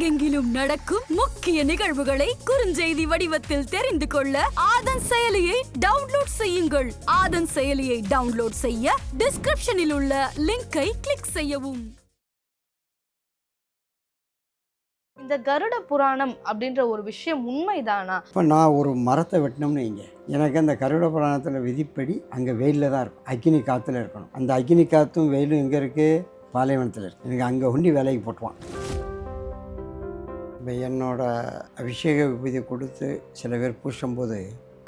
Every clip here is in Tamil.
உலகெங்கிலும் நடக்கும் முக்கிய நிகழ்வுகளை குறுஞ்செய்தி வடிவத்தில் தெரிந்து கொள்ள ஆதன் செயலியை டவுன்லோட் செய்யுங்கள். ஆதன் செயலியை டவுன்லோட் செய்ய டிஸ்கிரிப்ஷனில் உள்ள லிங்கை கிளிக் செய்யவும். இந்த கருட புராணம் அப்படின்ற ஒரு விஷயம் உண்மைதானா? இப்போ நான் ஒரு மரத்தை வெட்டினோம்னு வைங்க. எனக்கு அந்த கருட புராணத்தில் விதிப்படி அங்கே வெயிலில் தான் இருக்கும். அக்கினி காற்றுல இருக்கணும். அந்த அக்கினி காற்றும் வெயிலும் எங்கே இருக்குது பாலைவனத்தில் இருக்கு. எனக்கு அங்கே உண்டி வேலைக்கு போட்டுவான் இப்போ என்னோட அபிஷேக விபூதி கொடுத்து சில பேர் பூசும்போது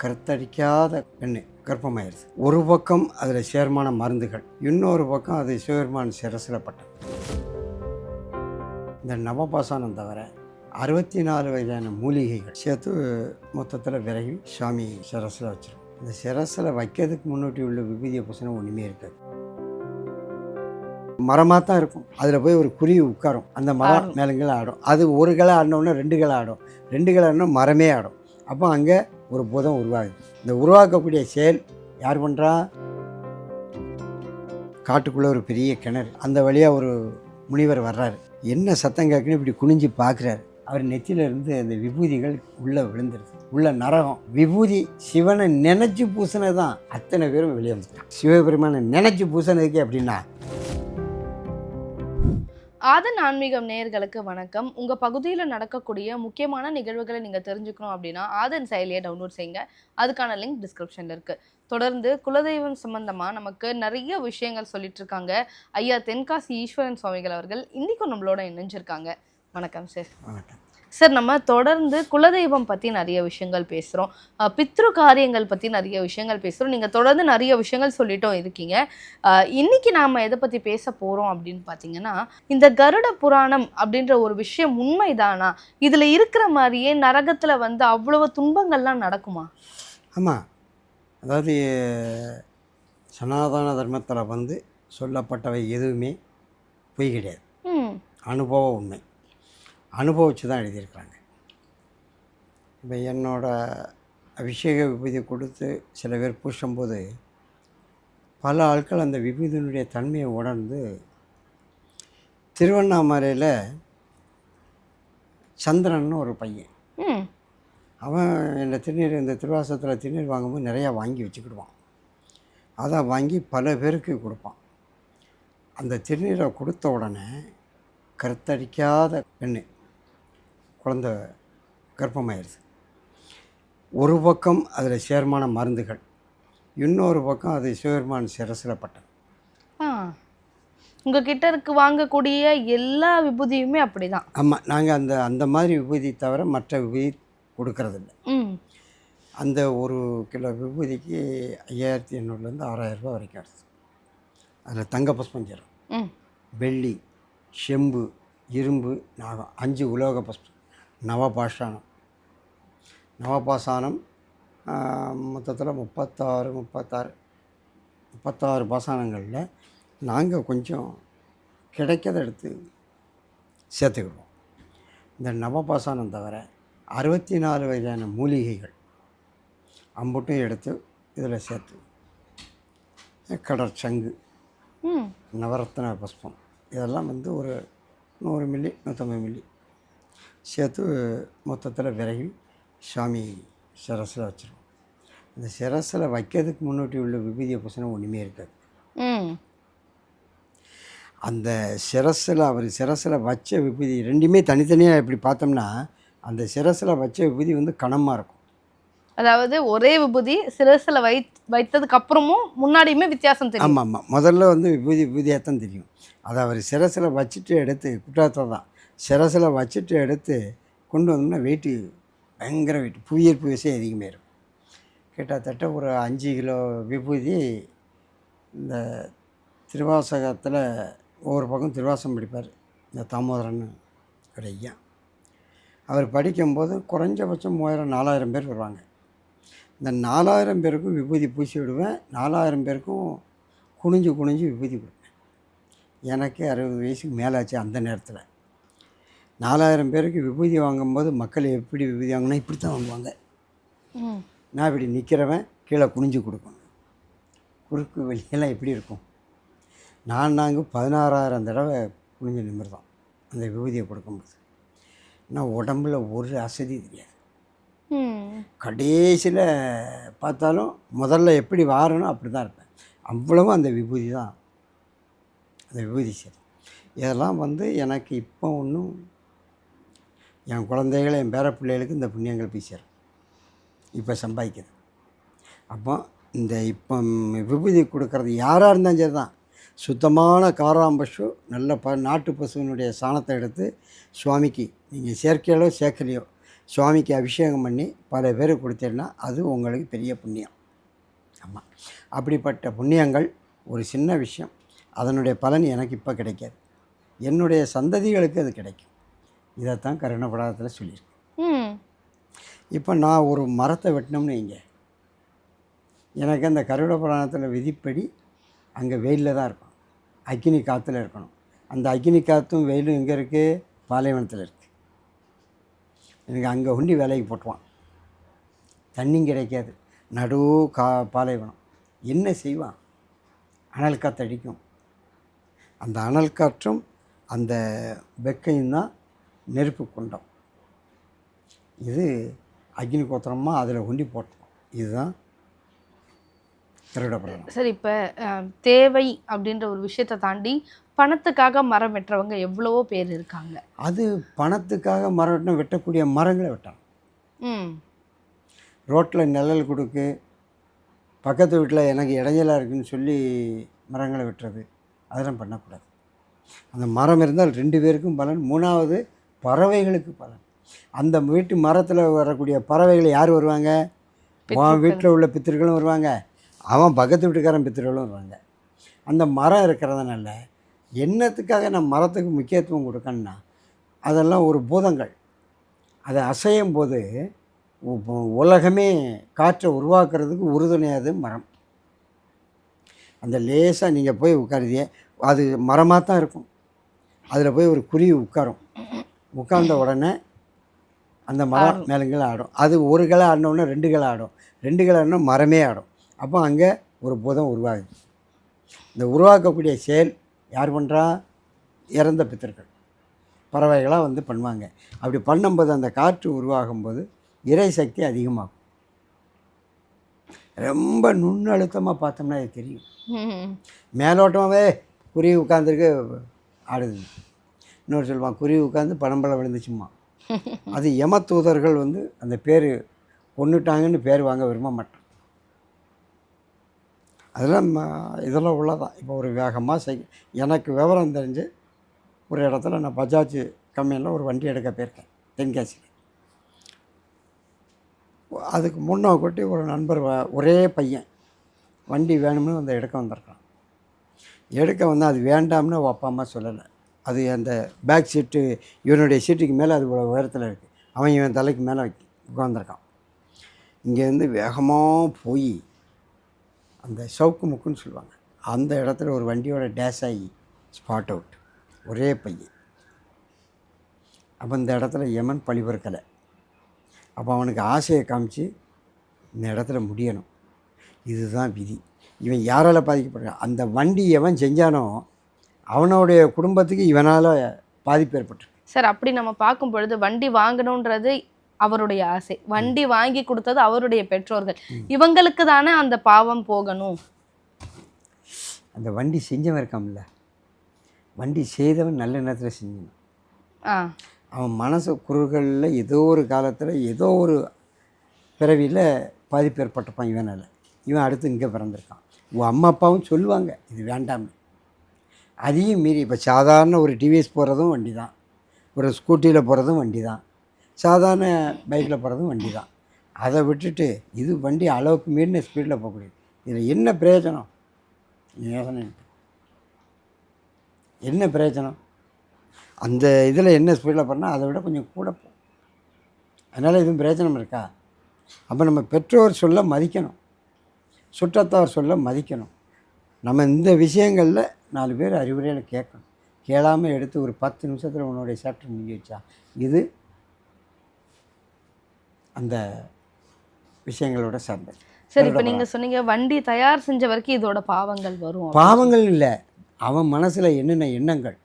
கருத்தடிக்காத பெண்ணு கர்ப்பமாயிருது ஒரு பக்கம் அதில் சேர்மான மருந்துகள் இன்னொரு பக்கம் அது சிவபெருமான் சிரசில் பட்டது. இந்த நவபாசானம் தவிர அறுபத்தி நாலு வகையான மூலிகைகள் சேர்த்து மொத்தத்தில் விரைவி சாமி சிரசில் வச்சிருக்கோம். இந்த சிரசில் வைக்கிறதுக்கு முன்னாடி உள்ள விபூதிய பூசணம் ஒன்றுமே இருக்காது. மரமாக தான் இருக்கும். அதில் போய் ஒரு குருவி உட்காரும். அந்த மரம். மேலங்களை ஆடும். அது ஒரு கிளை ஆடினோடனே ரெண்டு கிளை ஆடும். ரெண்டு கிளை ஆடினா மரமே ஆடும். அப்போ அங்கே ஒரு புதம் உருவாகுது. இந்த உருவாக்கக்கூடிய செயல் யார் பண்ணுறா காட்டுக்குள்ளே ஒரு பெரிய கிணறு. அந்த வழியாக ஒரு முனிவர் வர்றாரு. என்ன சத்தம் கேட்குன்னு இப்படி குனிஞ்சு பார்க்குறாரு. அவர் நெத்தியில இருந்து அந்த விபூதிகள் உள்ளே விழுந்துருது. உள்ள நரகம். விபூதி சிவனை நினைச்சு பூசினது தான் அத்தனை பேரும் வெளியே வந்துட்டான் சிவபெருமானை நினைச்சு பூசினதுக்கு அப்படின்னா ஆதன் ஆன்மீகம் நேயர்களுக்கு வணக்கம். உங்கள் பகுதியில் நடக்கக்கூடிய முக்கியமான நிகழ்வுகளை நீங்கள் தெரிஞ்சுக்கணும் அப்படின்னா ஆதன் செயலியை டவுன்லோட் செய்யுங்க. அதுக்கான லிங்க் டிஸ்கிரிப்ஷனில் இருக்குது தொடர்ந்து குலதெய்வம் சம்மந்தமாக நமக்கு நிறைய விஷயங்கள் சொல்லிட்டு இருக்காங்க. ஐயா தென்காசி ஈஸ்வரன் சுவாமிகள் அவர்கள் இன்றைக்கும் நம்மளோட இணைஞ்சிருக்காங்க. வணக்கம் சார் வணக்கம். சார் நம்ம தொடர்ந்து குலதெய்வம் பற்றி நிறைய விஷயங்கள் பேசுகிறோம் பித்ரு காரியங்கள் பற்றி நிறைய விஷயங்கள் பேசுகிறோம் நீங்கள் தொடர்ந்து நிறைய விஷயங்கள் சொல்லிட்டும் இருக்கீங்க. இன்னைக்கு நாம் எதை பற்றி பேச போகிறோம் அப்படின்னு பார்த்தீங்கன்னா இந்த கருட புராணம் அப்படின்ற ஒரு விஷயம் உண்மைதானா? இதில் இருக்கிற மாதிரியே நரகத்தில் வந்து அவ்வளவு துன்பங்கள்லாம் நடக்குமா? ஆமாம் அதாவது சனாதன தர்மத்தில் வந்து சொல்லப்பட்டவை எதுவுமே பொய் கிடையாது. ம். அனுபவ உண்மை. அனுபவித்து தான் எழுதியிருக்கிறாங்க. இப்போ என்னோட அபிஷேக விபூதி கொடுத்து சில பேர் பூசும்போது பல ஆட்கள் அந்த விபூதியினுடைய தன்மையை உணர்ந்து திருவண்ணாமலையில் சந்திரன்னு ஒரு பையன். அவன் இந்த திருநீர் இந்த திருவாசத்தில் திருநீர் வாங்கும்போது நிறையா வாங்கி வச்சுக்கிடுவான். அதை வாங்கி பல பேருக்கு கொடுப்பான். அந்த திருநீரை கொடுத்த உடனே கருத்தடிக்காத பெண்ணு குழந்த கர்ப்பமாயிருது. ஒரு பக்கம் அதில் சேர்மான மருந்துகள் இன்னொரு பக்கம் அது சிவபெருமான் சிரசில் பட்டது ஆ. உங்ககிட்ட இருக்கு வாங்கக்கூடிய எல்லா விபூதியுமே அப்படிதான். ஆமாம் நாங்கள் அந்த அந்த மாதிரி விபூதி தவிர மற்ற விபூதி கொடுக்கறதில்ல. அந்த ஒரு கிலோ விபூதிக்கு ஐயாயிரத்தி எண்ணூறுலேருந்து ஆறாயிரம் ரூபாய் வரைக்கும் வருது. அதில் தங்க புஷ்பம் சேரும். ம். வெள்ளி செம்பு இரும்பு நாகம் அஞ்சு உலோக புஷ்பம். நவபாஷானம் நவபாசானம் மொத்தத்தில் முப்பத்தாறு முப்பத்தாறு முப்பத்தாறு பாசானங்களில் நாங்கள் கொஞ்சம் கிடைக்கிறத எடுத்து சேர்த்துக்கிடுவோம். இந்த நவபாசானம் தவிர அறுபத்தி நாலு வகையான மூலிகைகள் அம்புட்டும் எடுத்து இதில் சேர்த்து கடற்சங்கு நவரத்ன புஷ்பம் இதெல்லாம் வந்து ஒரு நூறு மில்லி நூற்றம்பது மில்லி சேர்த்து மொத்தத்தில் விரகி சாமி சிரசில் வச்சுருவோம். இந்த சிரசில் வைக்கிறதுக்கு முன்னாடி உள்ள விபூதிய பூசணம் ஒன்றுமே இருக்காது. ம். அந்த சிரசில் அவர் சிரசில் வச்ச விபூதி ரெண்டுமே தனித்தனியாக இப்படி பார்த்தோம்னா அந்த சிரசில் வச்ச விபூதி வந்து கனமாக இருக்கும். அதாவது ஒரே விபூதி சிரசில் வை வைத்ததுக்கு அப்புறமும் முன்னாடியுமே வித்தியாசம் தெரியும். ஆமாம். ஆமாம் முதல்ல வந்து விபூதி விபூதியாக தான் தெரியும். அதை அவர் சிரசில் வச்சுட்டு எடுத்து குற்றாலத்தில் தான் சிரசில் வச்சுட்டு எடுத்து கொண்டு வந்தோம்னா வெயிட்டு பயங்கர வெயிட் புவியீர்ப்பு விசை அதிகமாக இருக்கும். கிட்டத்தட்ட ஒரு அஞ்சு கிலோ விபூதி இந்த திருவாசகத்தில் ஒவ்வொரு பக்கம் திருவாசம் படிப்பார் இந்த தாமோதரன் ஒரு ஐயா. அவர் படிக்கும்போது குறைஞ்சபட்சம் மூவாயிரம் நாலாயிரம் பேர் வருவாங்க. இந்த நாலாயிரம் பேருக்கும் விபூதி பூசி விடுவேன் நாலாயிரம் பேருக்கும் குனிஞ்சு குனிஞ்சு விபூதி கொடுப்பேன். எனக்கு அறுபது வயசுக்கு மேலாச்சு அந்த நேரத்தில். நாலாயிரம் பேருக்கு விபூதி வாங்கும்போது மக்கள் எப்படி விபூதி வாங்கினா இப்படி தான் வாங்குவாங்க நான் இப்படி நிற்கிறவன் கீழே குனிஞ்சு கொடுக்கணும். குறுக்கு வெளியெல்லாம் எப்படி இருக்கும்? நான் நாங்கள் பதினாறாயிரம் தடவை குனிஞ்சு நிமிர்ந்தோம் அந்த விபூதியை கொடுக்கும்போது. ஆனால் உடம்புல ஒரு அசதி தெரியாது. கடைசியில் பார்த்தாலும் முதல்ல எப்படி வாரணும் அப்படி தான் இருப்பேன். அவ்வளவும் அந்த விபூதி தான். அந்த விபூதி சரி. இதெல்லாம் வந்து எனக்கு இப்போ ஒன்றும் என் குழந்தைகள் என் பேர பிள்ளைகளுக்கு இந்த புண்ணியங்கள் போய் சேரும். இப்போ சம்பாதிக்குது. அப்போ இந்த இப்போ விபூதி கொடுக்கறது யாராக இருந்தாலும் சரி தான் சுத்தமான காராம் பசு நல்ல ப நாட்டு பசுவினுடைய சாணத்தை எடுத்து சுவாமிக்கு நீங்கள் சேர்க்கையிலோ சேர்க்கலையோ சுவாமிக்கு அபிஷேகம் பண்ணி பல பேர் கொடுத்தீங்கன்னா அது உங்களுக்கு பெரிய புண்ணியம். ஆமாம் அப்படிப்பட்ட புண்ணியங்கள் ஒரு சின்ன விஷயம். அதனுடைய பலன் எனக்கு இப்போ கிடைக்காது. என்னுடைய சந்ததிகளுக்கு அது கிடைக்கும். இதைத்தான் கருணப்படாதத்தில் சொல்லியிருக்கேன் இப்போ நான் ஒரு மரத்தை வெட்டினோம்னு வைங்க. எனக்கு அந்த கருட புராணத்தில் விதிப்படி அங்கே வெயிலில் தான் இருக்கணும் அக்கினி காற்றுல இருக்கணும். அந்த அக்கினி காற்றும் வெயிலும் எங்கே இருக்குது பாலைவனத்தில் இருக்குது எனக்கு அங்கே உண்டி வேலைக்கு போட்டுவான். தண்ணியும் கிடைக்காது. நடு கா பாலைவனம். என்ன செய்வான்? அனல் காற்று அடிக்கும். அந்த அனல் காற்றும் அந்த வெக்கையும் தான் நெருப்பு குண்டம். இது அக்னி கோத்திரமாக அதில் கொண்டி போட்டோம். இதுதான் திருடப்படணும். சரி இப்போ தேவை அப்படின்ற ஒரு விஷயத்தை தாண்டி பணத்துக்காக மரம் வெட்டுறவங்க எவ்வளவோ பேர் இருக்காங்க. அது பணத்துக்காக மரம் வெட்டினா வெட்டக்கூடிய மரங்களை வெட்டணும். ரோட்டில் நிழல் கொடுக்கு பக்கத்து வீட்டில் எனக்கு இடைஞ்சலாக இருக்குன்னு சொல்லி மரங்களை வெட்டுறது அதெல்லாம் பண்ணக்கூடாது. அந்த மரம் இருந்தால் ரெண்டு பேருக்கும் பலன். மூணாவது பறவைகளுக்கு பலன் அந்த வீட்டு மரத்தில் வரக்கூடிய பறவைகள் யார் வருவாங்க? உன் வீட்டில் உள்ள பித்திருக்களும் வருவாங்க. அவன் பக்கத்து வீட்டுக்காரன் பித்திருக்களும் வருவாங்க. அந்த மரம் இருக்கிறதுனால என்னத்துக்காக நான் மரத்துக்கு முக்கியத்துவம் கொடுக்கணும்னா அதெல்லாம் ஒரு பூதங்கள். அதை அசையும் போது உலகமே காற்றை உருவாக்குறதுக்கு உறுதுணையாது மரம். அந்த லேசாக நீங்கள் போய் உட்காருதியே அது மரமாக தான் இருக்கும். அதில் போய் ஒரு குருவி உட்காரும். உட்கார்ந்த உடனே அந்த மரம் மேலங்களை ஆடும். அது ஒரு கிளை ஆடினோடனே ரெண்டு கிளை ஆடும். ரெண்டு கிளை ஆடினா மரமே ஆடும். அப்போ அங்கே ஒரு பூதம் உருவாகுது. இந்த உருவாக்கக்கூடிய செயல் யார் பண்ணுறா இறந்த பித்தர்கள். பறவைகளாக வந்து பண்ணுவாங்க. அப்படி பண்ணும்போது அந்த காற்று உருவாகும்போது இறை சக்தி அதிகமாகும். ரொம்ப நுண்ணழுத்தமாக பார்த்தோம்னா அது தெரியும். மேலோட்டமாகவே குருவி உட்காந்துருக்கு ஆடுது. இன்னொரு சொல்லுவான் குருவி உட்காந்து பழம்பழம் விழுந்துச்சுமா அது யம தூதர்கள் வந்து அந்த பேர் கொண்டுட்டாங்கன்னு பேர் வாங்க விரும்ப மாட்டேன் அதெல்லாம் ம- இதெல்லாம் உள்ளதான். இப்போ ஒரு வேகமாக செய் எனக்கு விவரம் தெரிஞ்சு ஒரு இடத்துல நான் பஜாஜ் கம்பெனியில் ஒரு வண்டி எடுக்க போயிருக்கேன் தென்காசியில். அதுக்கு முன்னே கொட்டி ஒரு நண்பர் ஒரே பையன் வண்டி வேணும்னு அந்த எடுக்க வந்திருக்கான். எடுக்க வந்து அது வேண்டாம்னு அவன் அப்பா அம்மா சொல்லலை. அது அந்த பேக் சீட்டு இவனுடைய சீட்டுக்கு மேலே அது இவ்வளோ உயரத்தில் இருக்குது அவன் இவன் தலைக்கு மேலே உட்காந்துருக்கான் இங்கேருந்து வேகமாக போய் அந்த சவுக்கு முக்குன்னு சொல்லுவாங்க. அந்த இடத்துல ஒரு வண்டியோட டேஷ் ஆகி ஸ்பாட் அவுட் ஒரே பையன். அப்போ இந்த இடத்துல யமன் பழிபொறுக்கலை அப்போ அவனுக்கு ஆசையை காமிச்சு இந்த இடத்துல முடியணும். இதுதான் விதி. இவன் யாரால் பாதிக்கப்படுறான்? அந்த வண்டி எவன் செஞ்சானோ அவனுடைய குடும்பத்துக்கு இவனால் பாதிப்பு ஏற்பட்டு சார் அப்படி நம்ம பார்க்கும் பொழுது வண்டி வாங்கணுன்றது அவருடைய ஆசை. வண்டி வாங்கி கொடுத்தது அவருடைய பெற்றோர்கள். இவங்களுக்கு தானே அந்த பாவம் போகணும். அந்த வண்டி செஞ்சவன் இருக்கான்ல. வண்டி செய்தவன் நல்ல நேரத்தில் செஞ்சான் ஆ. அவன் மனசு குறுகளில் ஏதோ ஒரு காலத்தில் ஏதோ ஒரு பிறவியில் பாதிப்பு ஏற்பட்டிருப்பான் இவனால். இவன் அடுத்து இங்கே பிறந்திருக்கான். உன் அம்மா அப்பாவும் சொல்லுவாங்க இது வேண்டாம்னு. அதையும் மீறி இப்போ சாதாரண ஒரு டிவிஎஸ் போகிறதும் வண்டி தான் ஒரு ஸ்கூட்டியில் போகிறதும் வண்டி தான் சாதாரண பைக்கில் போகிறதும் வண்டி தான் அதை விட்டுட்டு இது வண்டி அளவுக்கு மீறின ஸ்பீடில் போகக்கூடியது இதில் என்ன பிரயோஜனம்? யோசனை என்ன பிரயோஜனம்? அந்த இதில் என்ன ஸ்பீடில் போனால் அதை விட கொஞ்சம் கூட போகும் அதனால் எதுவும் பிரயோஜனம் இருக்கா? அப்போ நம்ம பெற்றோர் சொல்ல மதிக்கணும். சுற்றத்தார் சொல்ல மதிக்கணும். நம்ம இந்த விஷயங்களில் நாலு பேர் அறிவுரையில் கேட்கணும். கேளாமல் எடுத்து ஒரு பத்து நிமிஷத்தில் உன்னுடைய சாப்டர் முடிஞ்சு வச்சா. இது அந்த விஷயங்களோட சார்ந்தது. சரி இப்போ நீங்க சொன்னீங்க வண்டி தயார் செஞ்ச வரைக்கும் இதோட பாவங்கள் வரும் பாவங்கள் இல்லை. அவன் மனசில் என்னென்ன எண்ணங்கள்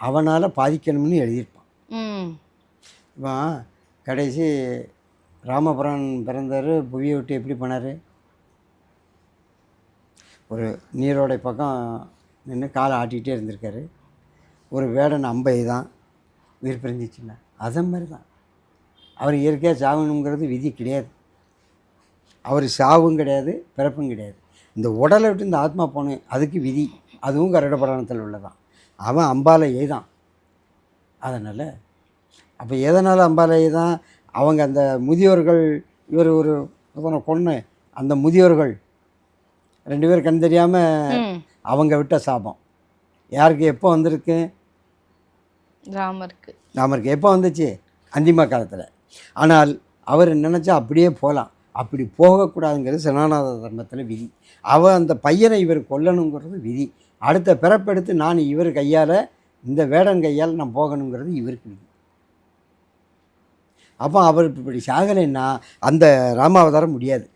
அவனால் பாதிக்கணும்னு எழுதியிருப்பான். இப்போ கடைசி ராமபுரம் பிறந்தார் புவியை விட்டு எப்படி போனார்? ஒரு நீரோடை பக்கம் நின்று காலை ஆட்டிக்கிட்டே இருந்திருக்காரு. ஒரு வேடன் அம்பை தான் உயிர் பிரிஞ்சிச்சுல்ல அதே மாதிரி தான் அவர் இயற்கையாக சாகணுங்கிறது விதி கிடையாது. அவர் சாவும் கிடையாது பிறப்பும் கிடையாது. இந்த உடலை விட்டு இந்த ஆத்மா போகணும் அதுக்கு விதி. அதுவும் கருட உள்ளதான். அவன் அம்பாலை எய்தான். அதனால் அப்போ எதனால் அம்பாலை தான் அவங்க அந்த முதியோர்கள் இவர் ஒரு கொன்று அந்த முதியோர்கள் ரெண்டு பேரும் கண் தெரியாமல் அவங்க விட்ட சாபம். யாருக்கு எப்போ வந்திருக்கு? ராமருக்கு. ராமருக்கு எப்போ வந்துச்சு? அந்திம காலத்தில். ஆனால் அவர் நினச்சா அப்படியே போகலாம் அப்படி போகக்கூடாதுங்கிறது சனாதன தர்மத்தில் விதி. அவ அந்த பையனை இவர் கொல்லணுங்கிறது விதி. அடுத்த பிறப்பெடுத்து நான் இவர் கையால் இந்த வேடன் கையால் நான் போகணுங்கிறது இவருக்கு விதி. அப்போ அவர் இப்படி சாகலைன்னா அந்த ராமாவதாரம் முடியாது.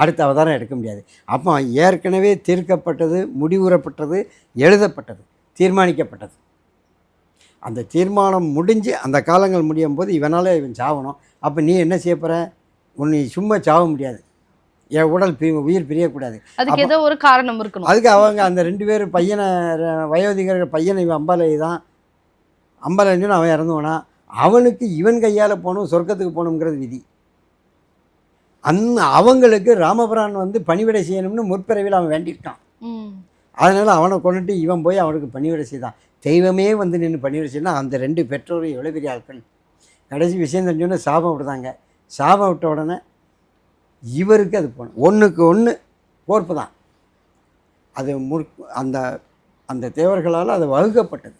அடுத்த அவதாரம் எடுக்க முடியாது. அப்போ ஏற்கனவே தீர்க்கப்பட்டது முடிவுறப்பட்டது எழுதப்பட்டது தீர்மானிக்கப்பட்டது. அந்த தீர்மானம் முடிஞ்சு அந்த காலங்கள் முடியும் போது இவனால் இவன் சாவணும். அப்போ நீ என்ன செய்ய போகிற உன்னை சும்மா சாவ முடியாது. என் உடல் பி உயிர் பிரியக்கூடாது. அதுக்கு ஏதோ ஒரு காரணம் இருக்கணும். அதுக்கு அவங்க அந்த ரெண்டு பேர் பையனை வயோதிகர் பையனை இவன் அம்பாலை தான் அம்பாலைன்னு அவன் இறந்துவனா அவனுக்கு இவன் கையால் போகணும் சொர்க்கத்துக்கு போகணுங்கிறது விதி. அந் அவங்களுக்கு ராமபுரான் வந்து பணிவிடை செய்யணும்னு முற்பிறவியில் அவன் வேண்டிட்டான் ம். அதனால் அவனை கொண்டுட்டு இவன் போய் அவனுக்கு பணிவிடை செய்தான். தெய்வமே வந்து நின்று பணிவிடை செய்யணும் அந்த ரெண்டு பெற்றோரும் எவ்வளோ பெரிய ஆட்கள். கடைசி விஷயம் தெரிஞ்சோன்னே சாபம் விடுதாங்க சாபம் விட்ட உடனே இவருக்கு அது போகணும். ஒன்றுக்கு ஒன்று கோர்ப்பு தான். அது முற் அந்த அந்த தேவர்களால் அது வகுக்கப்பட்டது.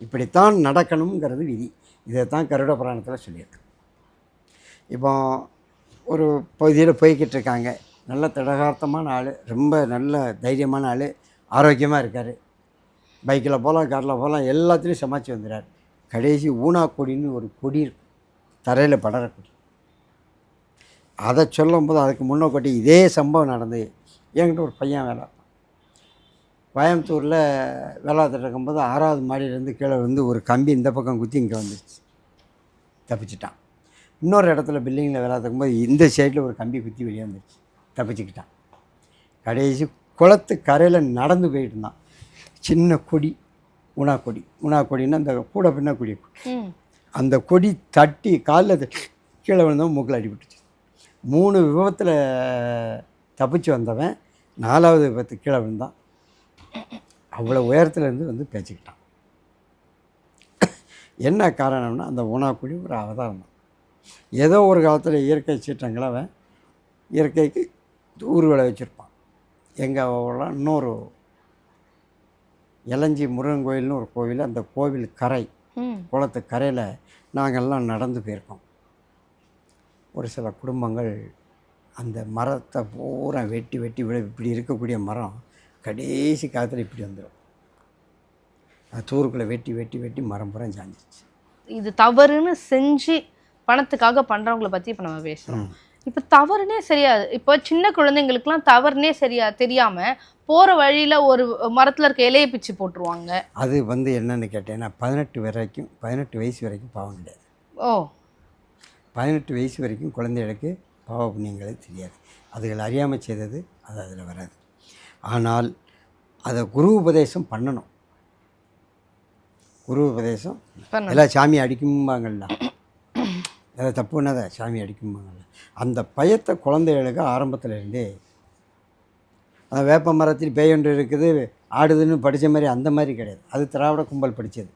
இப்படித்தான் நடக்கணுங்கிறது விதி. இதைத்தான் கருட புராணத்தில் சொல்லியிருக்கு. இப்போ ஒரு பகுதியில் போய்கிட்டு இருக்காங்க நல்ல திடகார்த்தமான ஆள் ரொம்ப நல்ல தைரியமான ஆள் ஆரோக்கியமாக இருக்கார். பைக்கில் போகலாம் காரில் போகலாம் எல்லாத்துலேயும் சமாளித்து வந்துடுறார் கடைசி ஊனா கொடின்னு ஒரு கொடி இருக்கும். தரையில் படற கொடி. அதை சொல்லும்போது அதுக்கு முன்னோக்கட்டி இதே சம்பவம் நடந்து என்கிட்ட ஒரு பையன் வேலை. கோயம்புத்தூரில் வேலை இருக்கும்போது ஆறாவது மாடியிலேருந்து கீழே வந்து ஒரு கம்பி இந்த பக்கம் குத்தி இங்கே வந்துடுச்சு தப்பிச்சிட்டான். இன்னொரு இடத்துல பில்டிங்கில் வேலை பார்க்கும்போது இந்த சைடில் ஒரு கம்பி குத்தி வெளியே வந்துருச்சு. தப்பிச்சுக்கிட்டான். கடைசி குளத்து கரையில் நடந்து போயிட்டு இருந்தான். சின்ன கொடி உணா கொடி. உணா கொடின்னா அந்த கூட பின்ன கொடி அந்த கொடி தட்டி காலில் கீழே விழுந்தவன் மூக்கில் அடிபட்டுச்சு மூணு விபத்தில் தப்பிச்சு வந்தவன் நாலாவது விபத்து கீழே விழுந்தான். அவ்வளோ உயரத்துல இருந்து வந்து பேச்சுக்கிட்டான் என்ன காரணம்னா அந்த ஊனாக்குடி ஒரு அவதாரம் தான். ஏதோ ஒரு காலத்தில் இயற்கை சீற்றங்களை அவன் இயற்கைக்கு ஊர்வலை வச்சுருப்பான். எங்கள் இன்னொரு இளஞ்சி முருகன் கோயில்னு ஒரு கோவில் அந்த கோவில் கரை குளத்து கரையில் நாங்கள்லாம் நடந்து போயிருக்கோம். ஒரு சில குடும்பங்கள் அந்த மரத்தை பூரா வெட்டி வெட்டி விட இப்படி இருக்கக்கூடிய மரம் கடைசி காலத்தில் இப்படி வந்துடும் அது தூருக்குள்ளே வெட்டி வெட்டி வெட்டி மரம் பூரா சாஞ்சிச்சு இது தவறுன்னு செஞ்சு பணத்துக்காக பண்றவங்கள பத்தி இப்ப நம்ம பேசுறோம். இப்ப தவறுனே சரியா இப்போ சின்ன குழந்தைங்களுக்குலாம் தவறுனே சரியா தெரியாம போற வழியில ஒரு மரத்துல இருக்க இலையை பிச்சு போட்டுருவாங்க. அது வந்து என்னென்னு கேட்டேன்னா பதினெட்டு வரைக்கும் பதினெட்டு வயசு வரைக்கும் பாவம் கிடையாது. ஓ. பதினெட்டு வயசு வரைக்கும் குழந்தைகளுக்கு பாவ புண்ணியங்களே தெரியாது. அதுகள் அறியாமல் செய்தது அது அதில் வராது. ஆனால் அதை குரு உபதேசம் பண்ணணும். குரு உபதேசம். எல்லாம் சாமி அடிக்கும்பாங்கள்ல. எதாவது தப்பு பண்ணாத சாமி அடிக்கும்பாங்கல்ல அந்த பயத்தை குழந்தைகளுக்கு ஆரம்பத்தில் இருந்தே அந்த வேப்ப மரத்தில் பேய் ஒன்று இருக்குது ஆடுதுன்னு படித்த மாதிரி அந்த மாதிரி கிடையாது. அது திராவிட கும்பல் படித்தது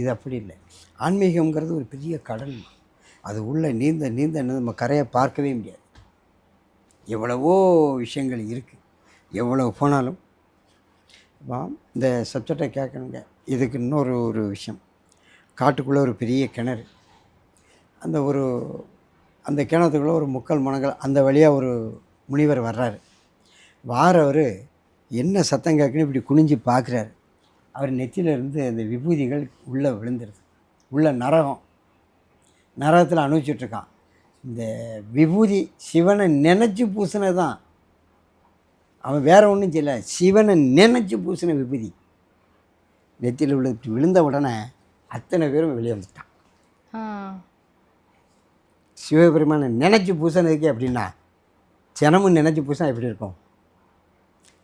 இது அப்படி இல்லை. ஆன்மீகங்கிறது ஒரு பெரிய கடல். அது உள்ளே நீந்த நீந்த நம்ம கரையை பார்க்கவே முடியாது. எவ்வளவோ விஷயங்கள் இருக்குது எவ்வளோ போனாலும். இந்த சப்ஜெக்டை கேட்கணுங்க. இதுக்கு இன்னொரு ஒரு விஷயம். காட்டுக்குள்ளே ஒரு பெரிய கிணறு. அந்த ஒரு அந்த கிணத்துக்குள்ளே ஒரு முக்கால் மணங்கள் அந்த வழியாக ஒரு முனிவர் வர்றாரு. வாரவர் என்ன சத்தம் கேட்குன்னு இப்படி குனிஞ்சு பார்க்குறாரு. அவர் நெத்தியிலேருந்து அந்த விபூதிகள் உள்ளே விழுந்துருது. உள்ள நரகம் நரகத்தில் அனுபவிச்சுட்ருக்கான் இந்த விபூதி சிவனை நினச்சி பூசினது தான் அவன் வேற ஒன்றும் செய்யலை. சிவனை நினச்சி பூசின விபூதி. நெத்தியில் விழு விழுந்த உடனே அத்தனை பேரும் வெளியே வந்துட்டான். சிவபெருமானை நினச்சி பூசினதுக்கே அப்படின்னா தினமும் நினச்சி பூசினா எப்படி இருக்கும்?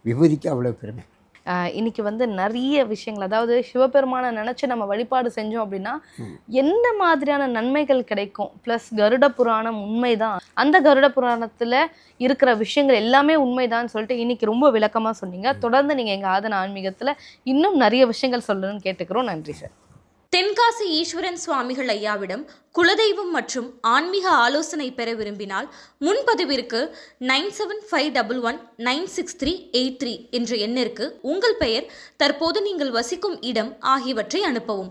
விபூதிக்கு அவ்வளோ பெருமை. இன்னைக்கு வந்து நிறைய விஷயங்கள் அதாவது சிவபெருமானை நினைச்சு நம்ம வழிபாடு செஞ்சோம் அப்படின்னா என்ன மாதிரியான நன்மைகள் கிடைக்கும்? ப்ளஸ் கருட புராணம் உண்மைதான். அந்த கருட புராணத்துல இருக்கிற விஷயங்கள் எல்லாமே உண்மைதான் சொல்லிட்டு இன்னைக்கு ரொம்ப விளக்கமா சொன்னீங்க. தொடர்ந்து நீங்க எங்க ஆதன ஆன்மீகத்துல இன்னும் நிறைய விஷயங்கள் சொல்லணும்னு கேட்டுக்கிறோம். நன்றி சார். தென்காசி ஈஸ்வரன் சுவாமிகள் ஐயாவிடம் குலதெய்வம் மற்றும் ஆன்மீக ஆலோசனை பெற விரும்பினால் முன்பதிவிற்கு nine seven five double one nine six three eight three என்ற எண்ணிற்கு உங்கள் பெயர் தற்போது நீங்கள் வசிக்கும் இடம் ஆகியவற்றை அனுப்பவும்.